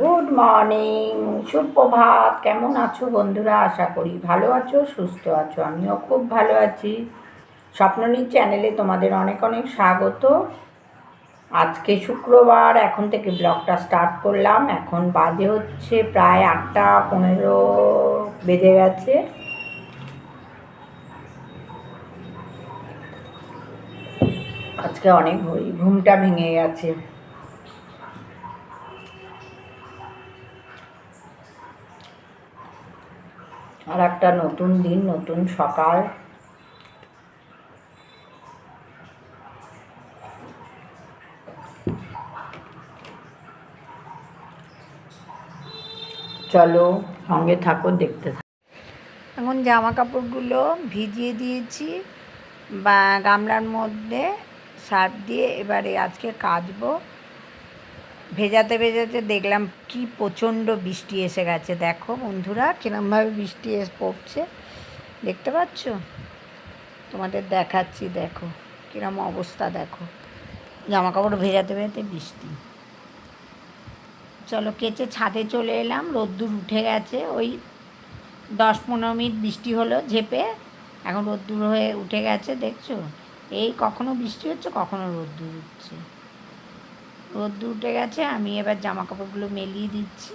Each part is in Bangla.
গুড মর্নিং সুপ্রভাত। কেমন আছো বন্ধুরা? আশা করি ভালো আছো, সুস্থ আছো। আমিও খুব ভালো আছি। স্বপ্ননী চ্যানেলে তোমাদের অনেক অনেক স্বাগত। আজকে শুক্রবার, এখন থেকে ব্লগটা স্টার্ট করলাম। এখন বাজে হচ্ছে প্রায় আটটা পনেরো, বেজে গেছে। আজকে অনেক ঘুমটা ভেঙে গেছে। আর একটা নতুন দিন, নতুন সকাল। চলো সঙ্গে থাকো, দেখতে এখন জামা কাপড়গুলো ভিজিয়ে দিয়েছি, বা গামলার মধ্যে সার্ফ দিয়ে এবারে আজকে কাচবো। ভেজাতে ভেজাতে দেখলাম কি প্রচণ্ড বৃষ্টি এসে গেছে। দেখো বন্ধুরা, কিরমভাবে বৃষ্টি এসে পড়ছে। দেখতে পাচ্ছ? তোমাদের দেখাচ্ছি, দেখো। কিরম অবস্থা, দেখো। জামা কাপড় ভেজাতে ভেজাতে বৃষ্টি। চলো কেচে ছাদে চলে এলাম, রোদ্দুর উঠে গেছে। ওই দশ পনেরো মিনিট বৃষ্টি হলো ঝেপে, এখন রোদ্দুর হয়ে উঠে গেছে, দেখছ? এই কখনো বৃষ্টি হচ্ছে, কখনো রোদ্দুর উঠছে। রোদ্দুর উঠে গেছে, আমি এবার জামা কাপড়গুলো মেলিয়ে দিচ্ছি।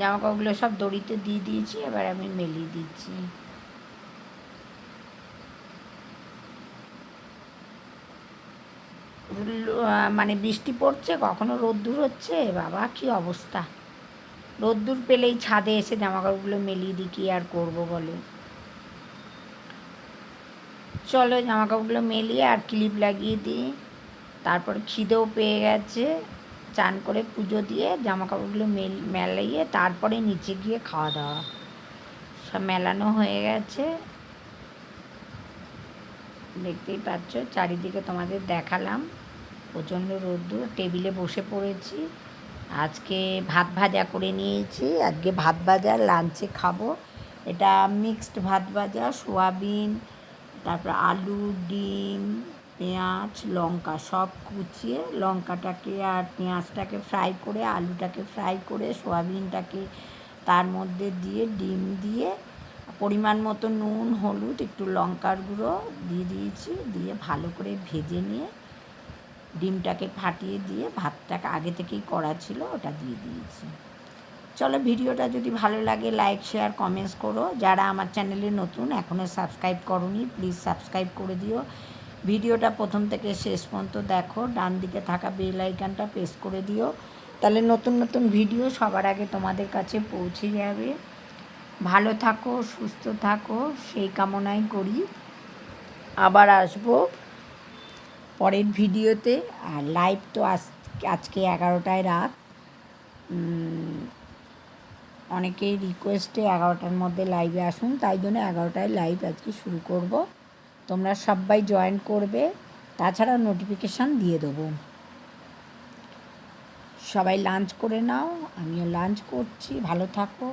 জামা কাপড়গুলো সব দড়িতে দিয়ে দিয়েছি, এবার আমি মেলিয়ে দিচ্ছি। মানে বৃষ্টি পড়ছে, কখনো রোদ্দুর হচ্ছে বাবা কি অবস্থা? রোদ্দুর পেলেই ছাদে এসে জামা কাপড়গুলো মেলিয়ে দিই, কি আর করব বলে? চলো জামা কাপড়গুলো মেলিয়ে আর ক্লিপ লাগিয়ে দিই। তারপর খিদেও পেয়ে গেছে। চান করে পুজো দিয়ে জামা কাপড়গুলো মেল, মেলাইয়ে তারপরে নিচে গিয়ে খাওয়া দাওয়া। সব মেলানো হয়ে গেছে। দেখতেই পাচ্ছ, চারিদিকে তোমাদের দেখালাম। প্রচণ্ড রোদ্দুর, টেবিলে বসে পড়েছি। আজকে ভাত ভাজা করে নিয়েছি। আজকে ভাত ভাজা, লাঞ্চে খাব। এটা মিক্সড ভাত ভাজা, সোয়াবিন, তারপর আলু, ডিম পেঁয়াজ, লঙ্কা সব কুচিয়ে লঙ্কাটাকে আর পেঁয়াজটাকে ফ্রাই করে, আলুটাকে ফ্রাই করে, সোয়াবিনটাকে তার মধ্যে দিয়ে ডিম দিয়ে পরিমাণ মতো নুন, হলুদ, একটু লঙ্কার গুঁড়ো দিয়ে দিয়েছি, দিয়ে ভালো করে ভেজে নিয়ে ডিমটাকে ফাটিয়ে দিয়ে ভাতটাকে আগে থেকেই করা ছিল, ওটা দিয়ে দিয়েছি। চলো ভিডিওটা যদি ভালো লাগে লাইক শেয়ার কমেন্টস করো। যারা আমার চ্যানেলে নতুন এখনও সাবস্ক্রাইব করনি প্লিজ সাবস্ক্রাইব করে দিও। ভিডিওটা প্রথম থেকে শেষ পর্যন্ত দেখো, ডান দিকে থাকা বেল আইকানটা প্রেস করে দিও। তাহলে নতুন নতুন ভিডিও সবার আগে তোমাদের কাছে পৌঁছে যাবে। ভালো থাকো, সুস্থ থাকো, সেই কামনাই করি। আবার আসব পরের ভিডিওতে। আর লাইভ তো আজ আজকে এগারোটায় রাত। অনেকেই রিকোয়েস্টে এগারোটার মধ্যে লাইভে আসুন। তাই জন্য এগারোটায় লাইভ আজকে শুরু করব। তোমরা সবাই জয়েন করবে তাছাড়া নোটিফিকেশান দিয়ে দেবো। সবাই লাঞ্চ করে নাও, আমিও লাঞ্চ করছি, ভালো থাকো।